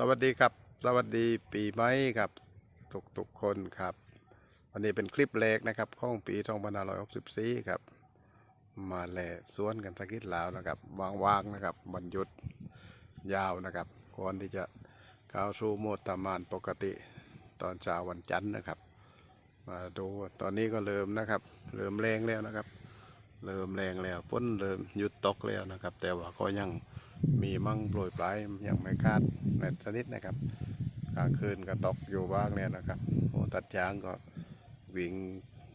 สวัสดีครับ สวัสดีปีใหม่ครับทุกทุกคนครับ วันนี้เป็นคลิปแรกนะครับของปี2564ครับ มาแหล่สวนกันสักนิดแล้วนะครับว่างๆนะครับวันหยุดยาวนะครับก่อนที่จะเข้าสู่โมดตามานปกติตอนเช้าวันจันทร์นะครับ มาดูตอนนี้ก็เริ่มนะครับ เริ่มแรงแล้วนะครับ เริ่มแรงแล้วฝนเริ่มหยุดตกแล้วนะครับ แต่ว่าก็ยัง มีมั่งโปรยปลายอยังไม่คาดแม้ชนิดนะครับกลางคืนก็ตกอยู่บ้างเนี่ยนะครับโอ้ตัดยางก็วิ่ง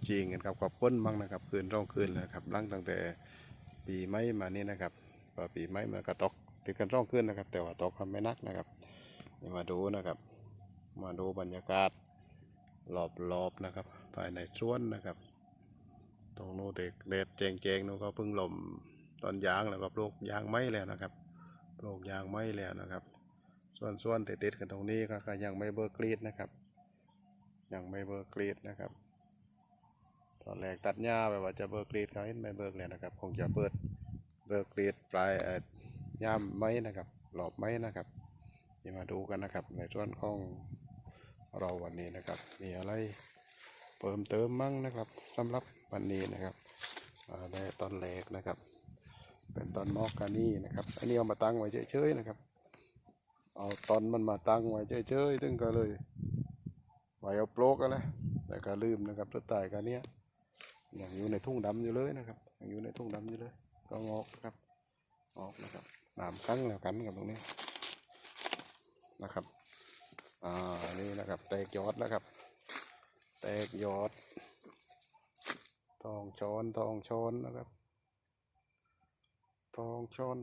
จริงกันครับกับฝนมั่งนะครับ คืนร่องคืนเลยครับลังตั้งแต่ปีไม้มานี่นะครับพอปีไม้มันก็ตกติดกันร่องคืนนะครับ แต่ว่าตกก็ไม่นักนะครับมาดูนะครับ มาดูบรรยากาศรอบๆนะครับภายในสวนนะครับ ตรงโน้เด็กเด็ดเจงเจงๆนู้นก็เพิ่งลมตอนยางแล้วก็ปลูกยางไม้แล้วนะครับ ปลูกยางไม้แล้วนะครับ ส่วนส่วนติดติดๆกันตรงนี้ก็ยังไม่เบอร์กรีดนะครับ ยังไม่เบอร์กรีดนะครับ ตอนแรกตัดหญ้าแบบว่าจะเบอร์กรีดเขาเห็นไม่เบิกเลยนะครับ คงจะเปิดเบอร์กรีดปลายเอ่อย่ามไม้นะครับ หลอบไม้นะครับนี่มาดูกันนะครับ ในส่วนของเราวันนี้นะครับ มีอะไรเพิ่มเติมมั่งนะครับสำหรับวันนี้นะครับในตอนแรกนะครับ ตอนมอกกานี่นะครับ อันนี้เอามาตั้งไว้เฉยๆนะครับ เอาตอนมันมาตั้งไว้เฉยๆถึงก็เลยไว้เอาโปรกกันแล้วแต่ก็ลืมนะครับตัวตายกันเนี้ยยังอยู่ในทุ่งดำอยู่เลยนะครับยังอยู่ในทุ่งดำอยู่เลย ก็งอกนะครับงอกนะครับน้ำกั้งแล้วกันกับตรงนี้นะครับอ่านี่นะครับ แตกยอดแล้วครับ แตกยอดทองช้อนทองช้อนนะครับ ทองช้อน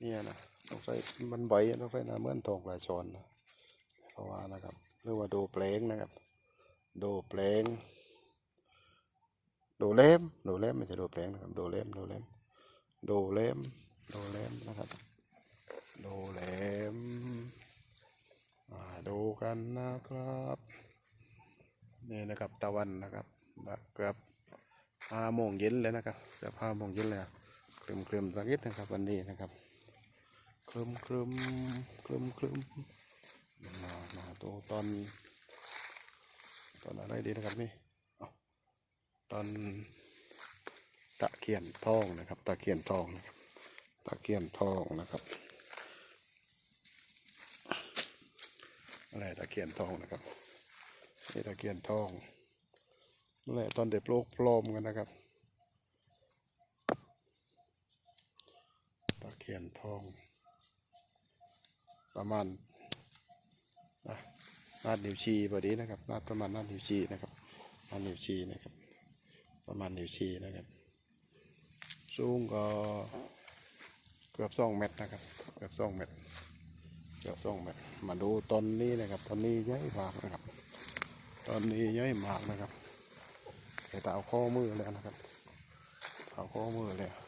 เนี่ยนะต้องใส่มันใบต้องใส่น้ำเมือนทองปลายช้อนนะเพราะว่านะครับหรือว่าโดเปลงนะครับ โดเปลงโดเล่มโดเล่มไม่ใช่โดเปลงนะครับโดเล่มโดเล่มโดเล่มโดเล่มนะครับโดเล่มมาดูกันนะครับนี่นะครับตะวันนะครับแบบเกือบห้าโมงเย็นเลยนะครับเกือบห้าโมงเย็นแล้ว ครึมครึมสักนิดนะครับ วันนี้นะครับครึมครึมครึมครึมมามาดูตอน ตอนอะไรดีนะครับนี่ตอนตะเคียนทองนะครับ ตะเคียนทองนะครับตะเคียนทองนะครับอะไรตะเคียนทองนะครับนี่ตะเกียนทองนั่นแหละตอนเด็กโลกปลอมกันนะครับ ขียนทอง ประมาณนะนาดนิ้วชีพอดีนะครับนาดประมาณนาดนิ้วชีนะครับนาดนิ้วชีนะครับ ประมาณนิ้วชีนะครับสูงก็เกือบสองเมตรนะครับ เกือบสองเมตรเกือบสองเมตร มาดูต้นนี้นะครับต้นนี้ใหญ่มากนะครับ ตอนนี้ย่อยมากนะครับแต่เอาข้อมือแล้วนะครับเอาข้อมือแล้ว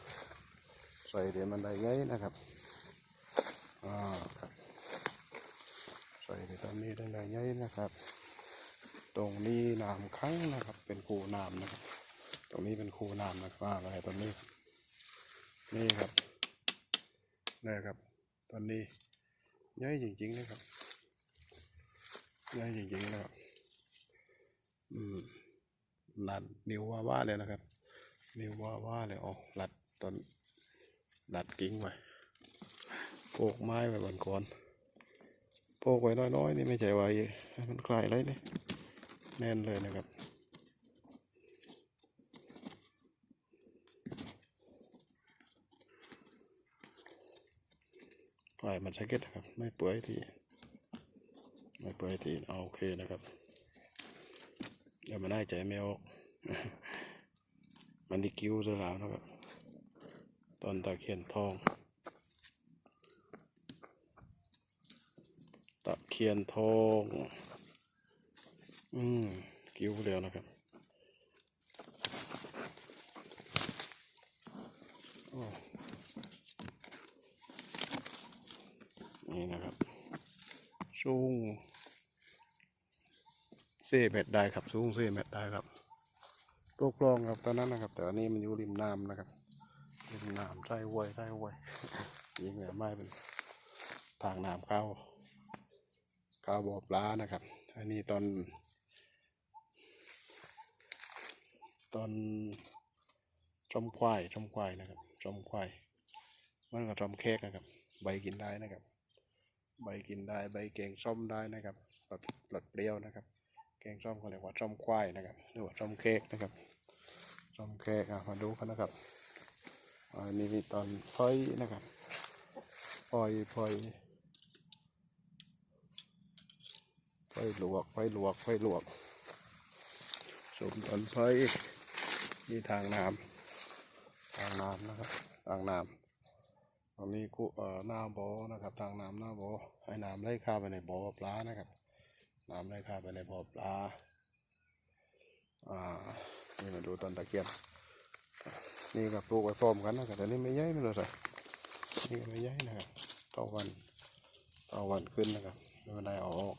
ส่เดี๋ยวมันได้ย่อยนะครับอ่าครับใส่เดี๋ยวตอนนี้ได้ได้ย่อยนะครับ ตรงนี้น้ำค้างนะครับ เป็นคูน้ำนะครับ ตรงนี้เป็นคูน้ำนะครับอะไรตรงนี้ นี่ครับนี่ครับ ตอนนี้ย่อยจริงๆนะครับย่อยจริงๆนะครับอืมหลัดนิ้วว่าว่าเลยนะครับ นิ้วว่าว่าเลยอ๋อหลัดตอน หลัดกิ้งไว้โปกไม้ไว้บนก่อนโปกไว้น้อยๆนี่ไม่ใช่ไว้ให้มันคลายไรนี่แน่นเลยนะครับคลายมันใช้เก็ตนะครับ ไม่เปื่อยทีไม่เปื่อยทีเอาโอเคนะครับเดี๋ยวมันได้ใจไม่ออก มันดิกิ้วซะแล้วนะครับ ต้นตะเคียนทอง ตะเคียนทอง อืม กิ้วเร็วนะครับโอ้นี่นะครับสูงเซเม็ดได้ครับสูงเซเม็ดได้ครับตกคลองครับตอนนั้นนะครับ แต่อันนี้มันอยู่ริมน้ำนะครับ ริมน้ำใต้ห้วยใต้ห้วยยิงแบบไม้เป็นทางน้ำเข้าเข้าบ่อปลานะครับ อันนี้ตอน ตอนชมควายชมควายนะครับชมควายมันก็ชมเค้กนะครับ ใบกินได้นะครับ ใบกินได้ใบแกงส้มได้นะครับรสรสเปรี้ยวนะครับ แกงส้มเขาเรียกว่าส้มควายนะครับหรือว่าส้มเค้กนะครับส้มเค้กอะมาดูกันนะครับ อันนี้ตอนไฟนะครับปล่อยปล่อยไฟลวกไฟลวกไฟลวกสมตอนไฟนี่ทางน้ำทางน้ำนะครับทางน้ำตรงนี้กูเอ่อหน้าบ่อนะครับ ทางน้ำหน้าบ่อให้น้ำไหลเข้าไปในบ่อปลานะครับน้ำไหลเข้าไปในบ่อปลาอ่านี่มาดูต้นตะเกียบ นี่ก็ปลูกไว้พร้อมกันนะครับแต่นี่ไม่ใหญ่ไม่รู้สินี่ก็ไม่ใหญ่นะครับต่อวันต่อวันขึ้นนะครับไม่ไรเออก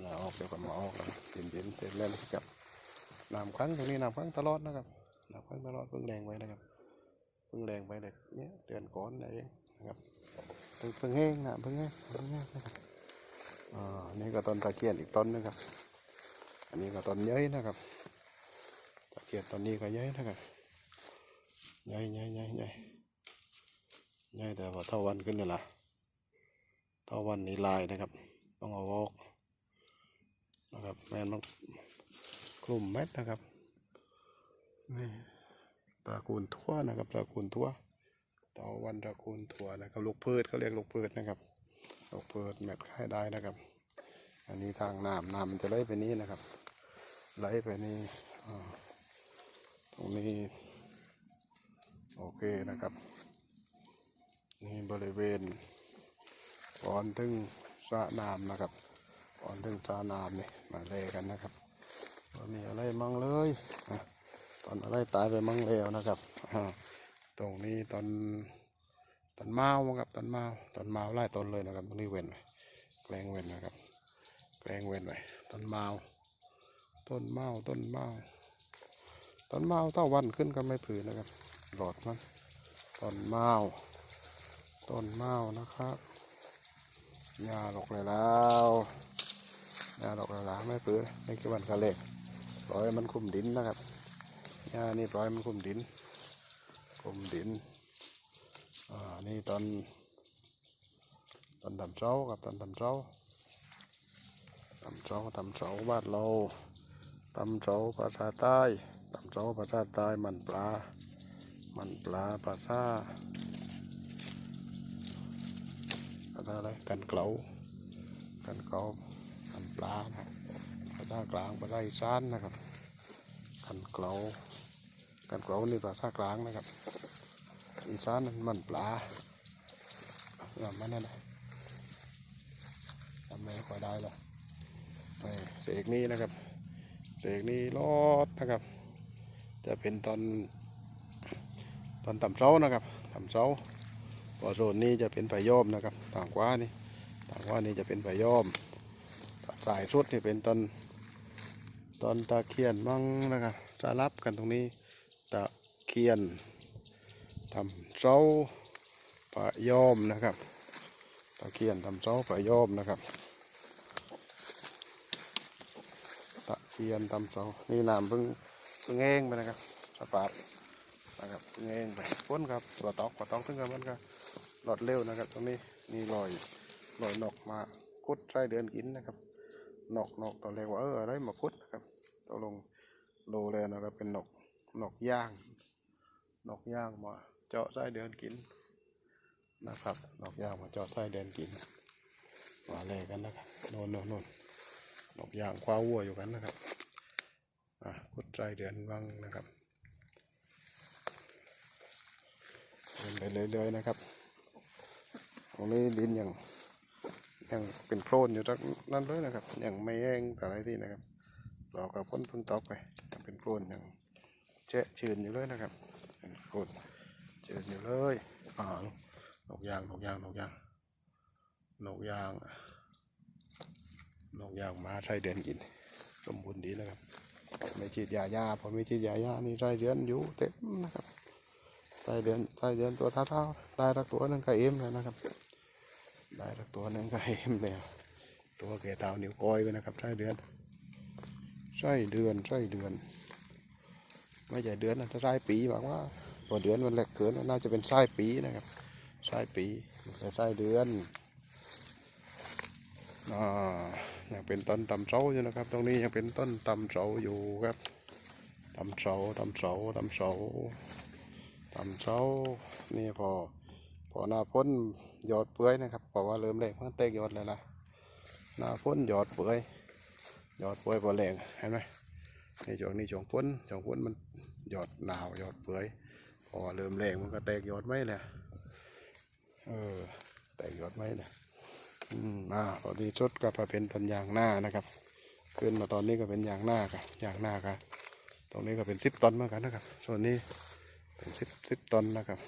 เอาออกเดี๋ยวก็มาออกแล้วเย็นๆเสร็จแล้วนะครับน้ำครั้งตรงนี้น้ำครั้งตลอดนะครับน้ำครั้งตลอดเพิ่งแรงไว้นะครับเพิ่งแรงไปเลยเนี่ยเดือนก่อนนี่เองนะครับเพิ่งเพิ่งแห้งนะเพิ่งแห้งเพิ่งแห้งนะครับอ่านี่ก็ต้นตะเกียนอีกต้นนึงครับ อันนี้ก็ต้นเย้ยนะครับตะเกียนต้นนี้ก็เย้ยนะครับ เย้ยเย้ยเย้ยเย้ยเย้ยแต่ว่าเท่าวันขึ้นเลยล่ะเท่าวันนี้ลายนะครับ ต้องเอาออกนะครับแมนมันกลุ่มเม็ดนะครับนี่ตระกูลทั่วนะครับตระกูลทั่วต่าวันตระกูลทั่วนะครับลูกพืชเขาเรียกลูกพืชนะครับลูกพืชเม็ดค่ายได้นะครับ อันนี้ทางน้ำน้ำมันจะไหลไปนี้นะครับไหลไปนี่ตรงนี้ โอเคนะครับ นี่บริเวณก่อนถึงสระน้ำนะครับก่อนถึงสระน้ำนี่มาเลกันนะครับว่ามีอะไรมั่งเลยตอนอะไรตายไปมั่งแล้วนะครับตรงนี้ตอนตอนเมาครับตอนเมาตอนเมาไล่ต้นเลยนะครับตรงนี้เว้นไว้แกลงเว้นนะครับ แกลงเว้นไว้ต้นเมาต้นเมาต้นเมาต้นเมาเท่าวันขึ้นก็ไม่ผืนนะครับ หลอดมันต้นเมาต้นเมานะครับหญ้าหลอกเลยแล้วหญ้าหลอกเลยแล้วไม่ผืนไม่กี่วันก็เล็กปล่อยมันคุมดินนะครับหญ้านี่ปล่อยมันคุมดิน คุมดินอ่านี่ตอนตอนทำเช้ากับตอนทำเช้าตำเจ้าตำเจ้าบ้านเราตำเจ้าภาษาใต้ตำเจ้าภาษาใต้มันปลา มันปลาภาษาภาษาอะไรกันเกลากันเกลามันปลานะครับภากลางภาษาอีสานนะครับกันเกลากันเกลานี่ภาษากลางนะครับอีสานมันปลาอย่างมันนั่นนะทำไม่ค่อยได้หรอกนี่เสกนี้นะครับเสกนี้รอดนะครับ จะเป็นตอน อนต่ำเช้านะครับต่ำเช้าพอโซนนี้จะเป็นไผ่ย้อมนะครับต่างกว่านี่ต่างกว่านี่จะเป็นไผ่ย้อมสายสุดนี่เป็นตอนตอนตะเคียนมั่งนะครับจะรับกันตรงนี้ตะเคียนทำเช้าปะย้อมนะครับตะเคียนทำเช้าปะย้อมนะครับตะเคียนตำเสานี่น้ำเพิ่งเพิ่งแห้งไปนะครับสปาด นะครับเพิ่งแห้งไปพ้นครับตัวตอกตัวตอกถึงกับมันก็หลอดเร็วนะครับ ตรงนี้นี่ลอยลอยนกมาคุดใส่เดือนกินนะครับนกนกตอนแรกว่าเอออะไรมาคุดนะครับตกลงโลแล้วนะครับเป็นนกนกย่างนกย่างมาเจาะไส้เดือนกินนะครับนกย่างมาเจาะไส้เดือนกินมาแลกกันนะครับโน่นโน่นโน่นนกยางคว้าวัวอยู่กันนะครับอะกุดใจเดือนวังนะครับเดิน ไปเรื่อยๆนะครับตรงนี้ดินยังยังเป็นโคลนอยู่ทั้งนั้นเลยนะครับ ยังไม่แห้งแต่อะไรที่นะครับเรากับพ้นเพึ่งตกไปยังเป็นโคลนยังแช่ชื้นอยู่เลยนะครับเป็นโคลนชื้นอยู่เลยอ่านกยางหนกยางหนกยางหนกยางนกยางมาใช้เดือนกิน สมบูรณ์ดีนะครับ ไม่ฉีดยาหญ้าพอไม่ฉีดยาหญ้านี่ใช้เดือนอยู่เต็มนะครับ ส่เดือนใส่เดือนตัวเท่าๆได้รักตัวหนึ่งก็เอ็มเลยนะครับ ได้สักตัวหนึ่งก็เห็มแล้ว ตัวแก่เต่านิ้วก้อยไปนะครับไส้เดือนไส้เดือนไส้เดือน ไม่ใช่เดือนนะถ้าไส้ปีบอกว่าตัวเดือนมันเล็กเกินน่าจะเป็นไส้ปีนะครับไส้ปีไม่ใช่ไส้เดือนอ่ายังเป็นต้นตำเสาอยู่นะครับ ตรงนี้ยังเป็นต้นตำเสาอยู่ครับตำเสาตำเสาตำเสา ตำเสานี่พอพอหน้าพ้นยอดเปื่อยนะครับเพราะว่าเริ่มแรงมันเตกยอดเลยนะหน้าพ้นยอดเปื่อยยอดเปื่อยพอแรงเห็นไหมในช่วงนี้ช่วงพ้นช่วงพ้นมันยอดหนาวยอดเปื่อยพอเริ่มแรงมันก็แตกยอดไม่เลยเออแตกยอดไม่เลยอืมอ่าตอนนี้ชุดก็มาเป็นต้นยางหน้านะครับ ขึ้นมาตอนนี้ก็เป็นยางหน้าครับยางหน้าครับตรงนี้ก็เป็นสิบต้นเหมือนกันนะครับส่วนนี้ เป็นสิบสิบต้นนะครับ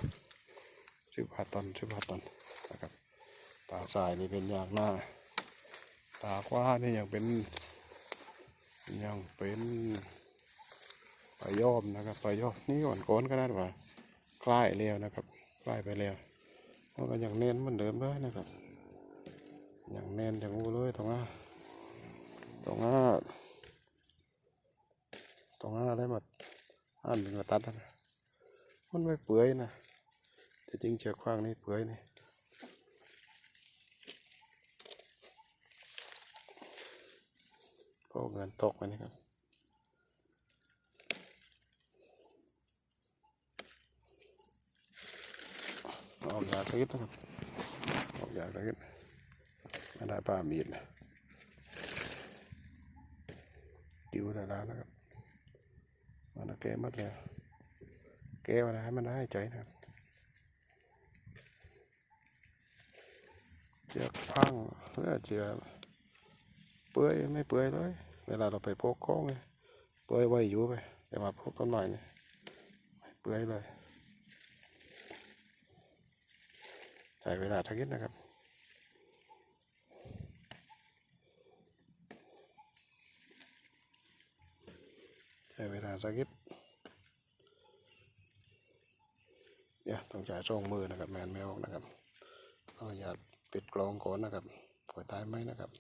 สิบห้าตันสิบห้าตันนะครับ ตาสายนี่เป็นอย่างหน้า ตาขวานี่ยังเป็นยังเป็นปลายอมนะครับปลายอมนี่ก่อนก้อนก็ได้ว่าใกล้ายแล้วนะครับใกล้ไปแล้วมันก็ยังเน้นเหมือนเดิมเลยนะครับยังเน้นอย่างงูเลยตรงนั้นตรงนั้นตรงนั้นอะไรมาอ่านเป็นมาตัดนะ มันไม่เปื่อยนะแต่จริงเชือกว้างนี่เปื่อยนี่พวกเงินตกไปนี่ครับออกยาตะกิดนะครับออกยาตะกิดไม่ได้ปลามีดนะติวได้แล้วนะครับมันเอาแก้มัดแล้ว แก้มาได้ให้มันได้ใจนะครับเจือพังเพื่อเจือเปื่อยไม่เปื่อยเลย เวลาเราไปพกของเปื่อยไว้อยู่ไปแต่มาพกต้นใหม่เนี่ยไม่เปื่อยเลยใช้เวลาทักนิดนะครับใช้เวลาสักนิด เดี๋ยต้องใช้ช่องมือนะครับ แมนไม่ออกนะครับก็อย่าปิดกรองก่อนนะครับปล่อยตายไหมนะครับ